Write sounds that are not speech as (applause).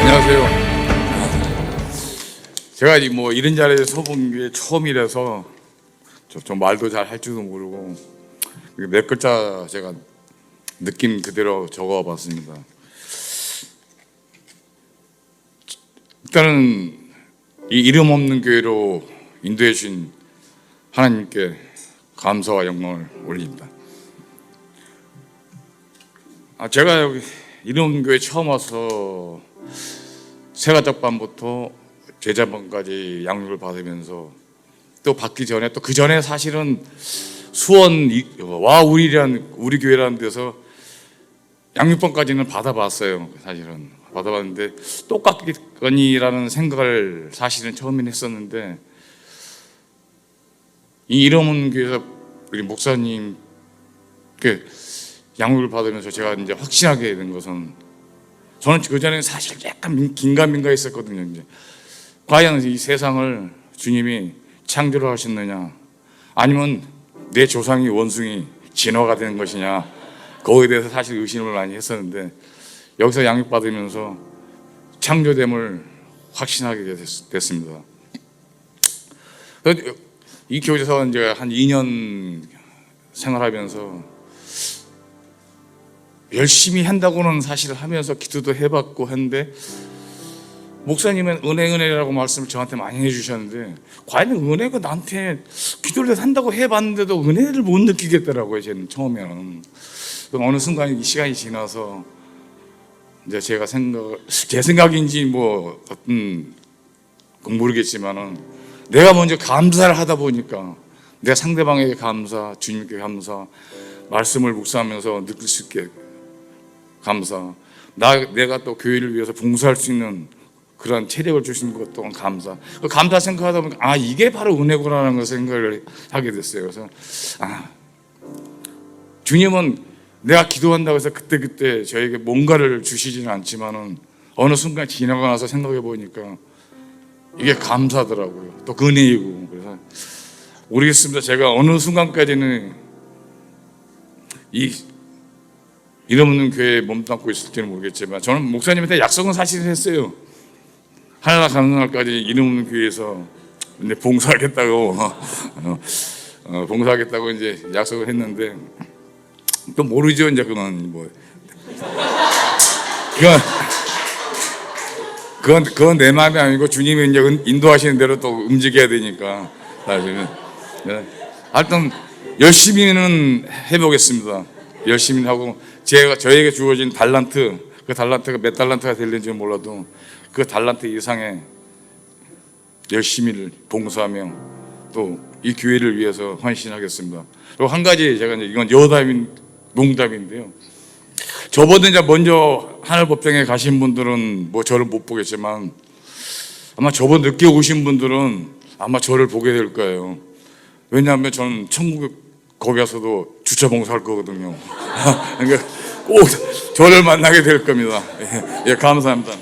안녕하세요. 제가 뭐 이런 자리에 서본 게 처음이라서 좀 말도 잘 할 줄도 모르고 몇 글자 제가 느낌 그대로 적어봤습니다. 일단은 이 이름 없는 교회로 인도해 주신 하나님께 감사와 영광을 올립니다. 아, 제가 여기 없는 교회 처음 와서 새가적반부터 제자반까지 양육을 받으면서 또 받기 전에 또 그 전에 사실은 수원 이- 와 우리란 우리 교회라는 데서 양육반까지는 받아봤어요. 사실은 받아봤는데 똑같겠거니라는 생각을 사실은 처음엔 했었는데 이 이름 없는 교회에서 우리 목사님 그 양육을 받으면서 제가 이제 확신하게 된 것은 저는 그 전에 사실 약간 민- 긴가민가 했었거든요. 이제 과연 이 세상을 주님이 창조를 하셨느냐, 아니면 내 조상이 원숭이 진화가 된 것이냐, 거기에 대해서 사실 의심을 많이 했었는데 여기서 양육 받으면서 창조됨을 확신하게 됐-. 그래서 이 교회에서 이제 한 2년 생활하면서 열심히 한다고는 사실 하면서 기도도 해봤고 했는데 목사님은 은혜 은혜라고 말씀을 저한테 많이 해주셨는데 과연 은혜가 나한테 기도를 한다고 해봤는데도 은혜를 못 느끼겠더라고요. 저는 처음에는 어느 순간 이 시간이 지나서 이제 제가 생각 제 생각인지 뭐 그건 모르겠지만은 내가 먼저 감사를 하다 보니까 내 상대방에게 감사, 주님께 감사, 말씀을 묵상하면서 느낄 수 있게 감사. 나 내가 또 교회를 위해서 봉사할 수 있는 그런 체력을 주신 것 또한 감사. 그 감사 생각하다 보니까 아 이게 바로 은혜구나라는 걸 생각을 하게 됐어요. 그래서 아 주님은 내가 기도한다고 해서 그때 그때 저에게 뭔가를 주시지는 않지만은 어느 순간 지나고 나서 생각해 보니까 이게 감사더라고요. 또 은혜이고 그래서 모르겠습니다. 제가 어느 순간까지는 이 이름 없는 교회에 몸담고 있을지는 모르겠지만 저는 목사님한테 약속은 사실 했어요. 하나가 가는 날까지 이름 없는 교회에서 이제 봉사하겠다고 어, 어, 봉사하겠다고 이제 약속을 했는데 또 모르죠 이제 그건 뭐 그건 그건 그건 내 마음이 아니고 주님이 이제 은- 인도하시는 대로 또 움직여야 되니까 사실은 네. 하여튼 열심히는 해보겠습니다. 열심히 하고 제가 저에게 주어진 달란트 그 달란트가 몇 달란트가 될는지 몰라도 그 달란트 이상의 열심히를 봉사하며 또 이 교회를 위해서 헌신하겠습니다. 그리고 한 가지 제가 이제 이건 여담인 농담인데요. 저보다 이제 먼저 하늘법정에 가신 분들은 뭐 저를 못 보겠지만 아마 저보다 늦게 오신 분들은 아마 저를 보게 될 거예요. 왜냐하면 저는 천국 거기 가서도 주차 봉사할 거거든요. (laughs) 그러니까 꼭 저를 만나게 될 겁니다. 예, 예 감사합니다.